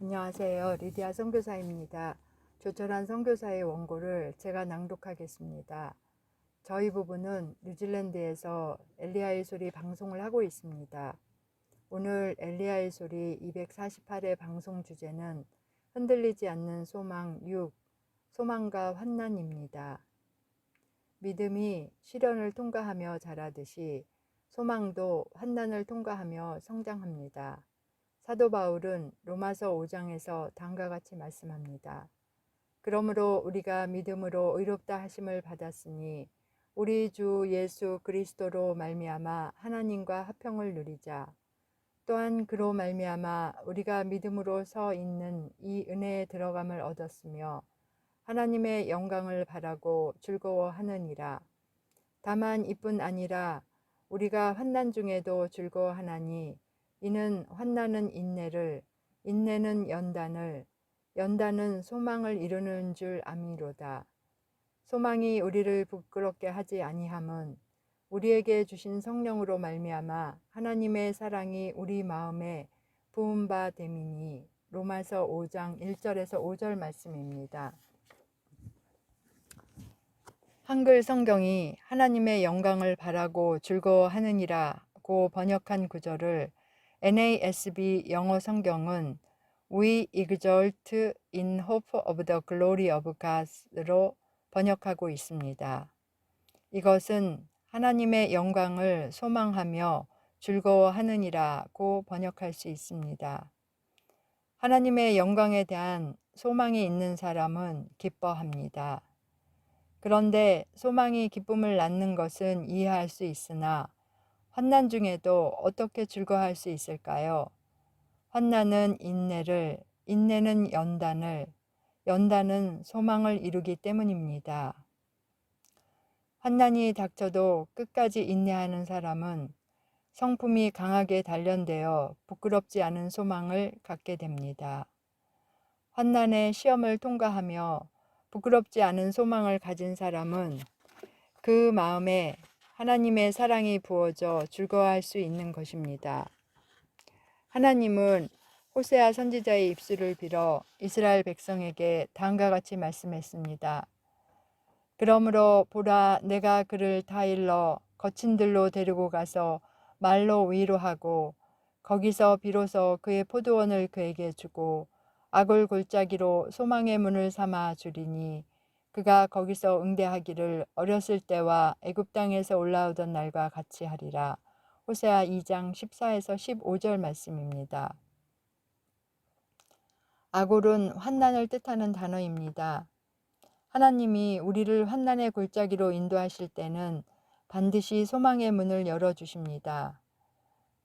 안녕하세요. 리디아 선교사입니다. 조철한 선교사의 원고를 제가 낭독하겠습니다. 저희 부부는 뉴질랜드에서 엘리야의 소리 방송을 하고 있습니다. 오늘 엘리야의 소리 248회 방송 주제는 흔들리지 않는 소망 6, 소망과 환난입니다. 믿음이 시련을 통과하며 자라듯이 소망도 환난을 통과하며 성장합니다. 사도 바울은 로마서 5장에서 다음과 같이 말씀합니다. 그러므로 우리가 믿음으로 의롭다 하심을 받았으니 우리 주 예수 그리스도로 말미암아 하나님과 화평을 누리자. 또한 그로 말미암아 우리가 믿음으로 서 있는 이 은혜에 들어감을 얻었으며 하나님의 영광을 바라고 즐거워하느니라. 다만 이뿐 아니라 우리가 환난 중에도 즐거워하나니 이는 환난은 인내를 인내는 연단을 연단은 소망을 이루는 줄 아미로다. 소망이 우리를 부끄럽게 하지 아니함은 우리에게 주신 성령으로 말미암아 하나님의 사랑이 우리 마음에 부은 바 됨이니 로마서 5장 1절에서 5절 말씀입니다. 한글 성경이 하나님의 영광을 바라고 즐거워하느니라고 번역한 구절을 NASB 영어 성경은 We exult in hope of the glory of God로 번역하고 있습니다. 이것은 하나님의 영광을 소망하며 즐거워하느니라고 번역할 수 있습니다. 하나님의 영광에 대한 소망이 있는 사람은 기뻐합니다. 그런데 소망이 기쁨을 낳는 것은 이해할 수 있으나 환난 중에도 어떻게 즐거워할 수 있을까요? 환난은 인내를, 인내는 연단을, 연단은 소망을 이루기 때문입니다. 환난이 닥쳐도 끝까지 인내하는 사람은 성품이 강하게 단련되어 부끄럽지 않은 소망을 갖게 됩니다. 환난의 시험을 통과하며 부끄럽지 않은 소망을 가진 사람은 그 마음에 하나님의 사랑이 부어져 즐거워할 수 있는 것입니다. 하나님은 호세아 선지자의 입술을 빌어 이스라엘 백성에게 다음과 같이 말씀했습니다. 그러므로 보라 내가 그를 다 일러 거친 들로 데리고 가서 말로 위로하고 거기서 비로소 그의 포도원을 그에게 주고 악을 골짜기로 소망의 문을 삼아 주리니 그가 거기서 응대하기를 어렸을 때와 애굽 땅에서 올라오던 날과 같이 하리라. 호세아 2장 14에서 15절 말씀입니다. 아골은 환난을 뜻하는 단어입니다. 하나님이 우리를 환난의 골짜기로 인도하실 때는 반드시 소망의 문을 열어 주십니다.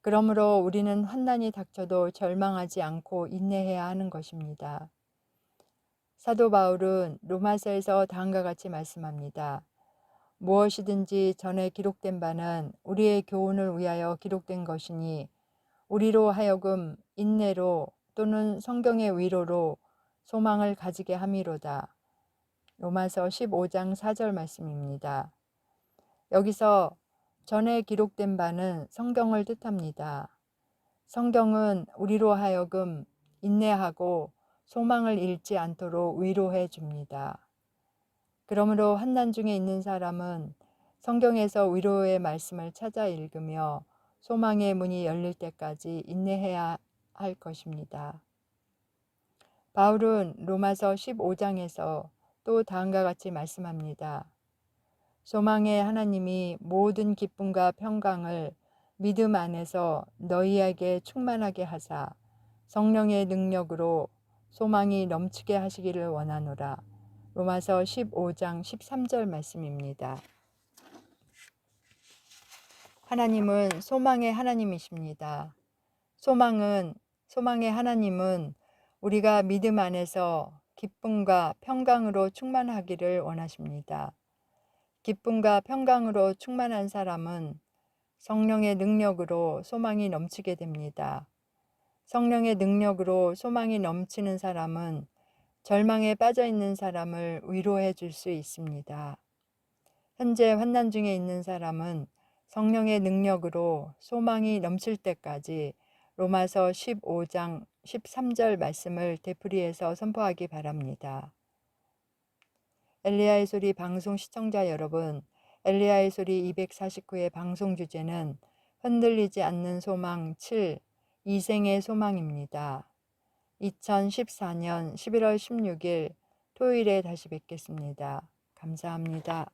그러므로 우리는 환난이 닥쳐도 절망하지 않고 인내해야 하는 것입니다. 사도 바울은 로마서에서 다음과 같이 말씀합니다. 무엇이든지 전에 기록된 바는 우리의 교훈을 위하여 기록된 것이니 우리로 하여금 인내로 또는 성경의 위로로 소망을 가지게 함이로다. 로마서 15장 4절 말씀입니다. 여기서 전에 기록된 바는 성경을 뜻합니다. 성경은 우리로 하여금 인내하고 소망을 잃지 않도록 위로해 줍니다. 그러므로 환난 중에 있는 사람은 성경에서 위로의 말씀을 찾아 읽으며 소망의 문이 열릴 때까지 인내해야 할 것입니다. 바울은 로마서 15장에서 또 다음과 같이 말씀합니다. 소망의 하나님이 모든 기쁨과 평강을 믿음 안에서 너희에게 충만하게 하사 성령의 능력으로 소망이 넘치게 하시기를 원하노라. 로마서 15장 13절 말씀입니다. 하나님은 소망의 하나님이십니다. 소망은 소망의 하나님은 우리가 믿음 안에서 기쁨과 평강으로 충만하기를 원하십니다. 기쁨과 평강으로 충만한 사람은 성령의 능력으로 소망이 넘치게 됩니다. 성령의 능력으로 소망이 넘치는 사람은 절망에 빠져 있는 사람을 위로해 줄 수 있습니다. 현재 환난 중에 있는 사람은 성령의 능력으로 소망이 넘칠 때까지 로마서 15장 13절 말씀을 되풀이해서 선포하기 바랍니다. 엘리야의 소리 방송 시청자 여러분, 엘리야의 소리 249의 방송 주제는 흔들리지 않는 소망 7, 이생의 소망입니다. 2014년 11월 16일 토요일에 다시 뵙겠습니다. 감사합니다.